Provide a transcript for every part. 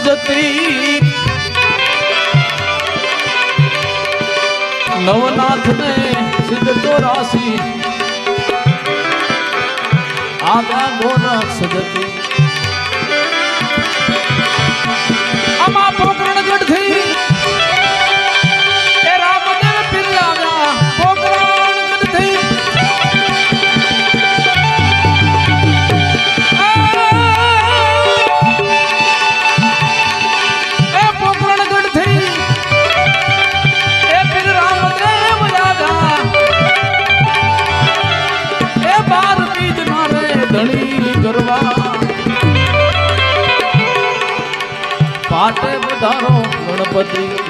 ગોરક્ષ જતી. નવનાથ ને સિદ્ધ ચોરાસી આગા ગોરક્ષ જતી. પાટે પધારો ગણપતિ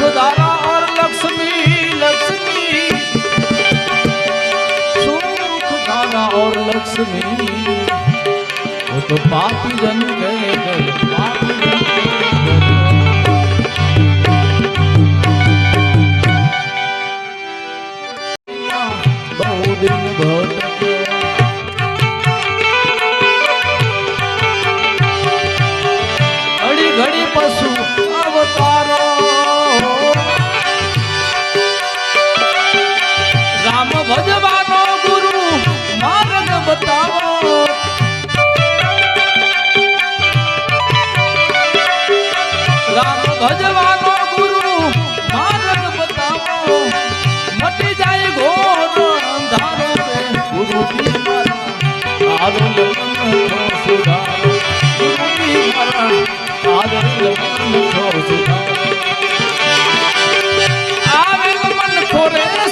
खुदारा और लक्ष्मी लक्ष्मी। खुदारा और लक्ष्मी। वो तो पापी जन गए बहुत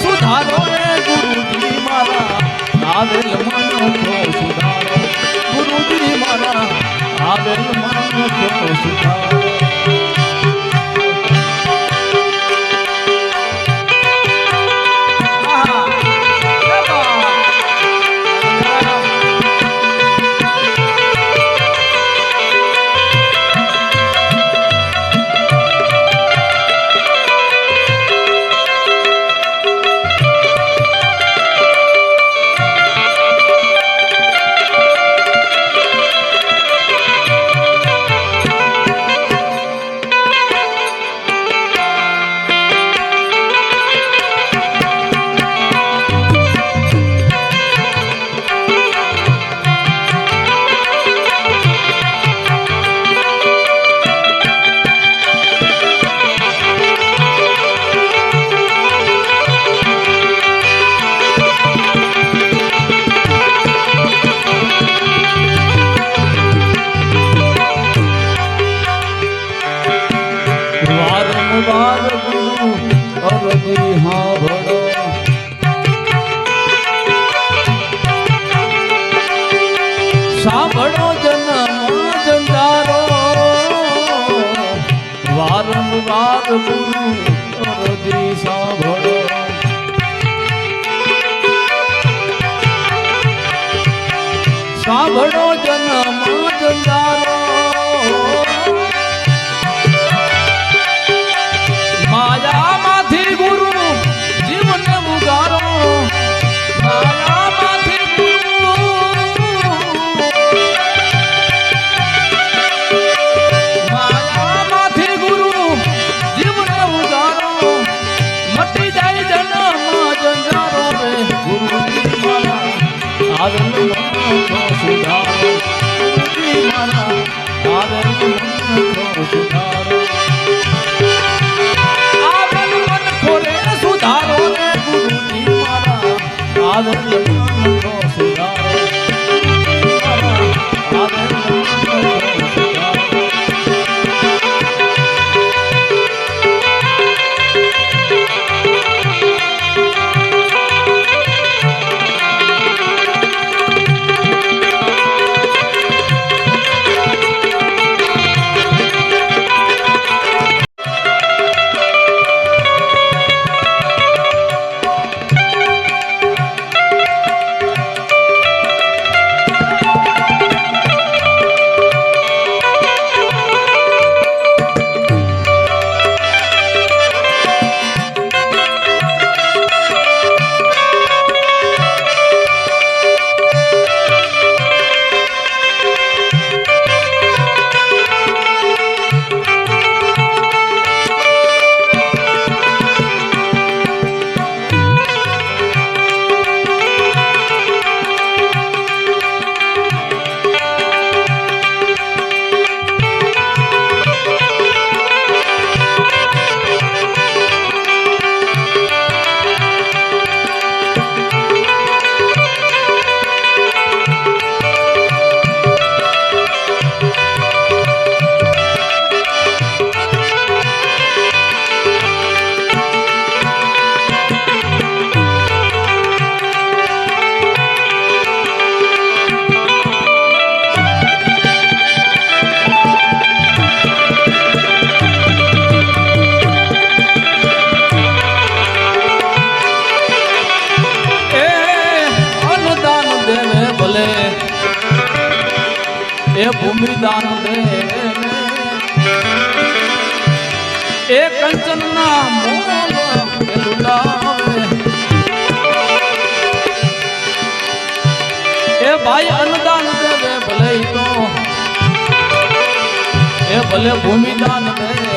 સુધારો. રે ગુરુજી મારા આવેલ મન આવેલ મન સુધારો. સાંભળો જન્મ જંજારો વારંવાર ગુરુ રજી સાંભળો. સાંભળો જન્મ જંજારો I don't know. સંવિધાન દે એ કંચન ના એ ભાઈ અન્નદાન દેવે ભલે તો એ ભલે ભૂમિદાન દે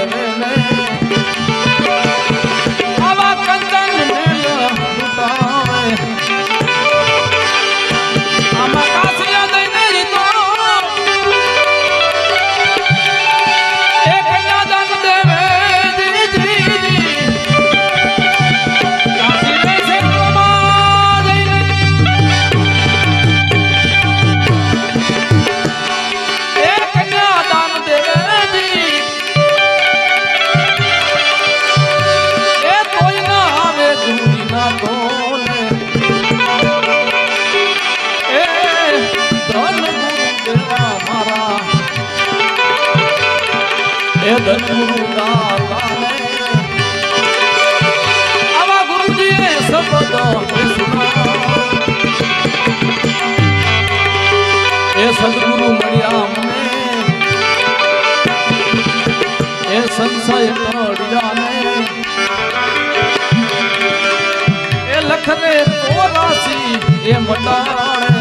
ભજન ગુરુ દાતાને આવા ગુરુજીએ શબ્દ એ સદગુરુ મળ્યા મને એ સંશય નડિયાને એ મટાણે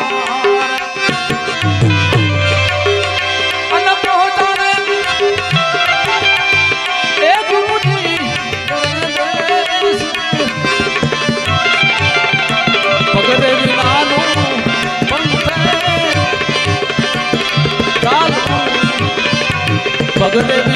Good day.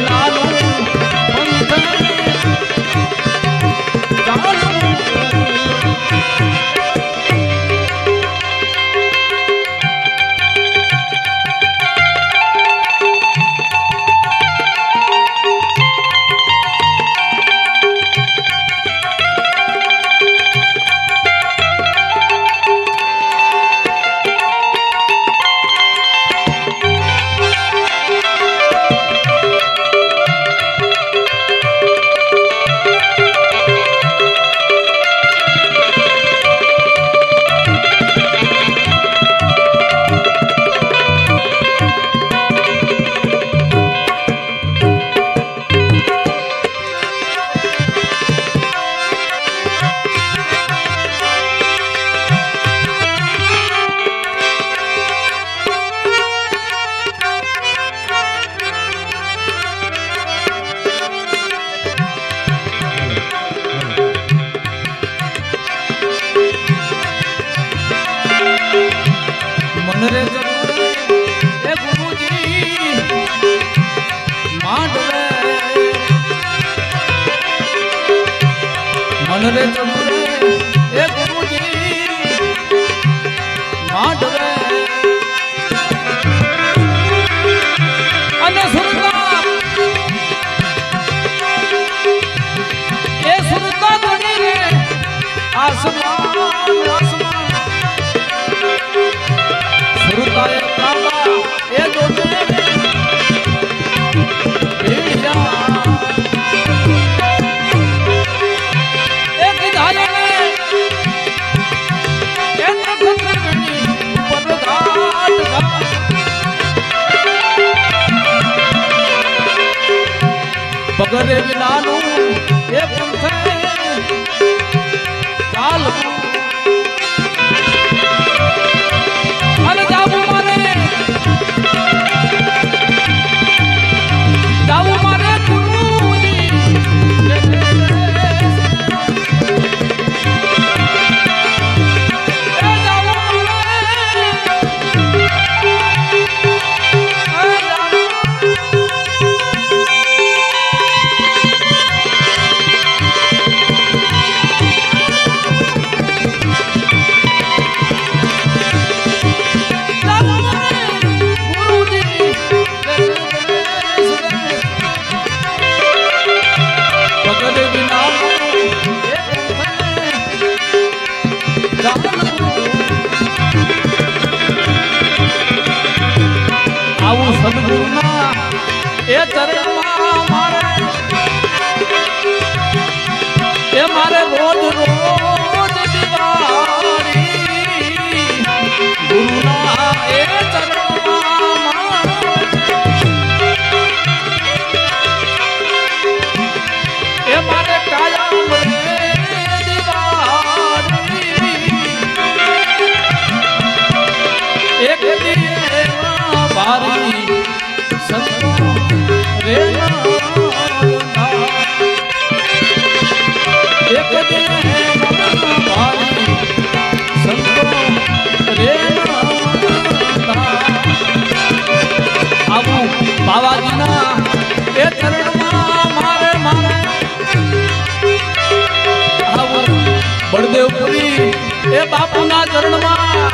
બાપુના ચરણમાં.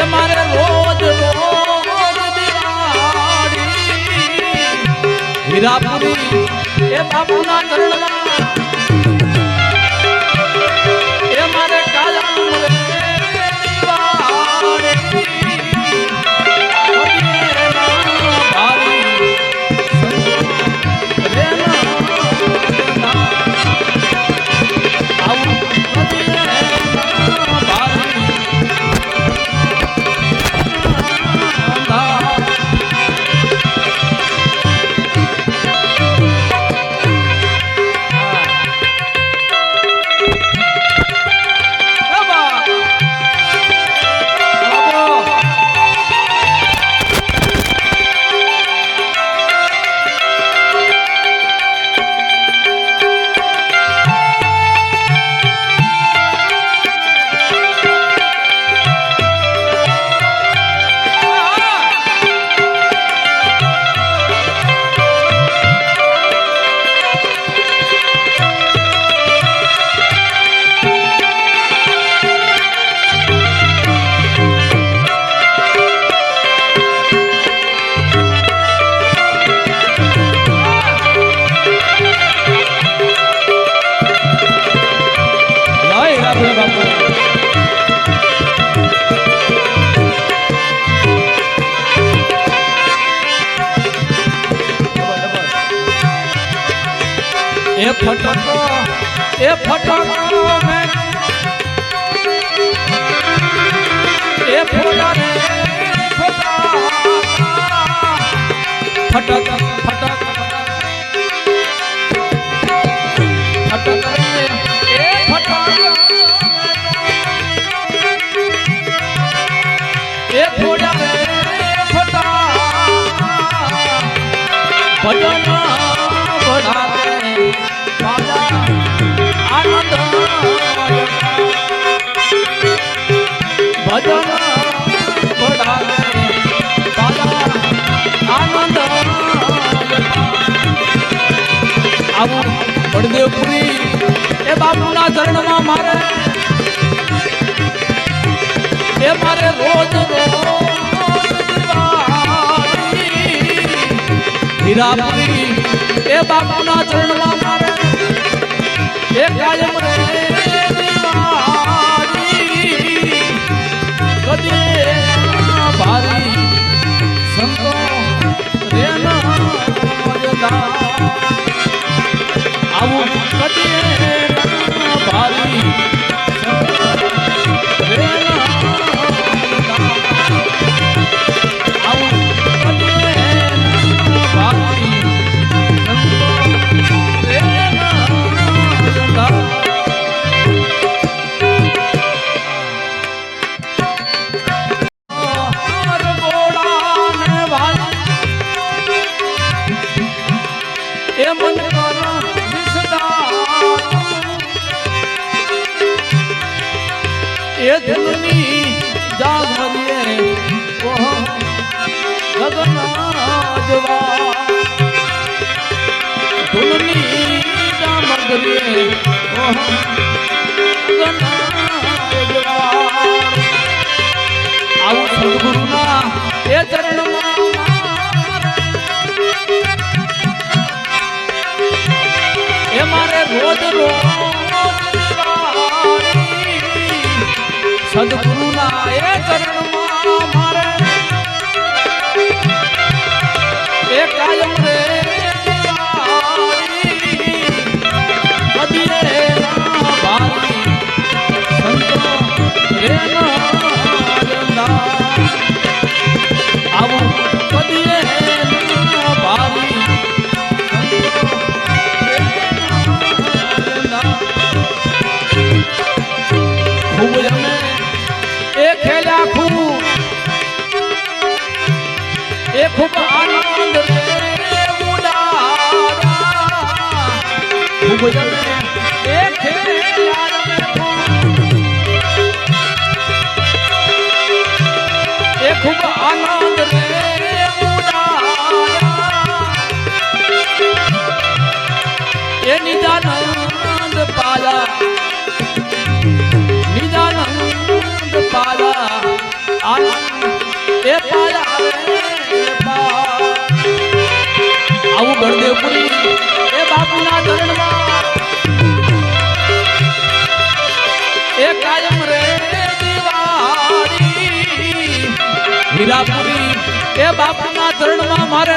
એ મારે રોજ રોજ હીરાપુરી એ બાપુના ચરણમાં. આવું. બળદેવપુરી એ બાપુના ચરણમાં મારે એ મારે રોજ રોજ હીરાપુરી એ બાપુના ચરણમાં મારે એ કાયમ રે ભારી સંતો રેના આવું કદી એ ચરણમાં એ મારે રોજ રોજ એવું કોઈ ખૂબ આનંદ રે એ નિદાનંદ પાલા નિદાનંદ આવું ગણદેવપુરી એ બાપુના ચરણમાં હીરાપુરી એ બાપના ચરણમાં મારે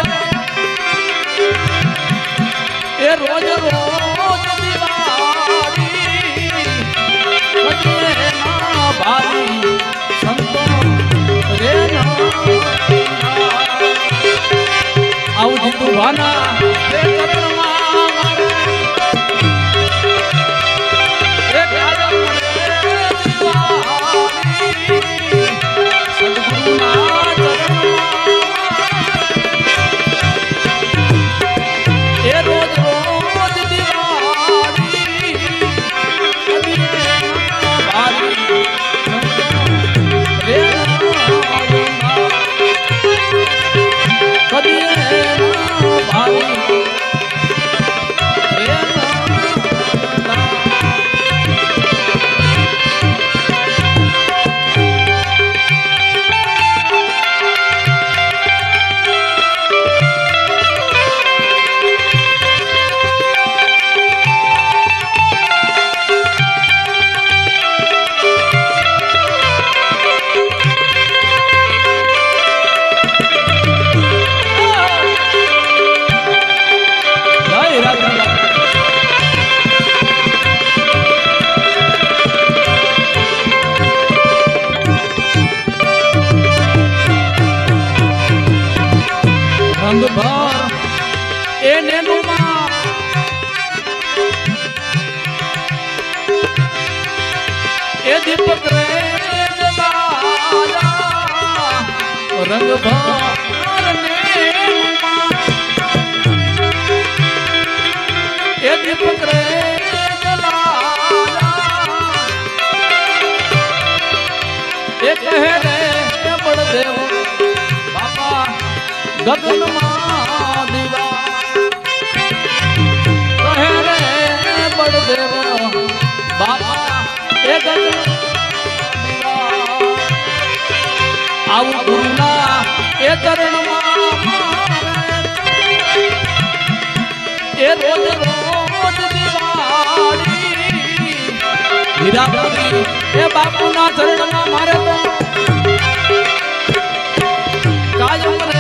કેવળ દેવ બાપા ગગનમાં દીવા કહે રે બળદેવ બાપા એ એ બાપુના ચરણમાં મારે તો যায়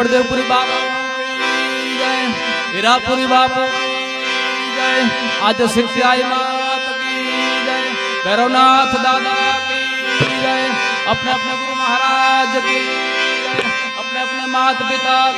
બળદેવપુરી બાપ. હીરાપુરી બાપ. આજે સિદ્ધિયાઈ માત ભૈરવનાથ દાદા અપને અપને ગુરુ મહારાજ અપને અપને માત પિતા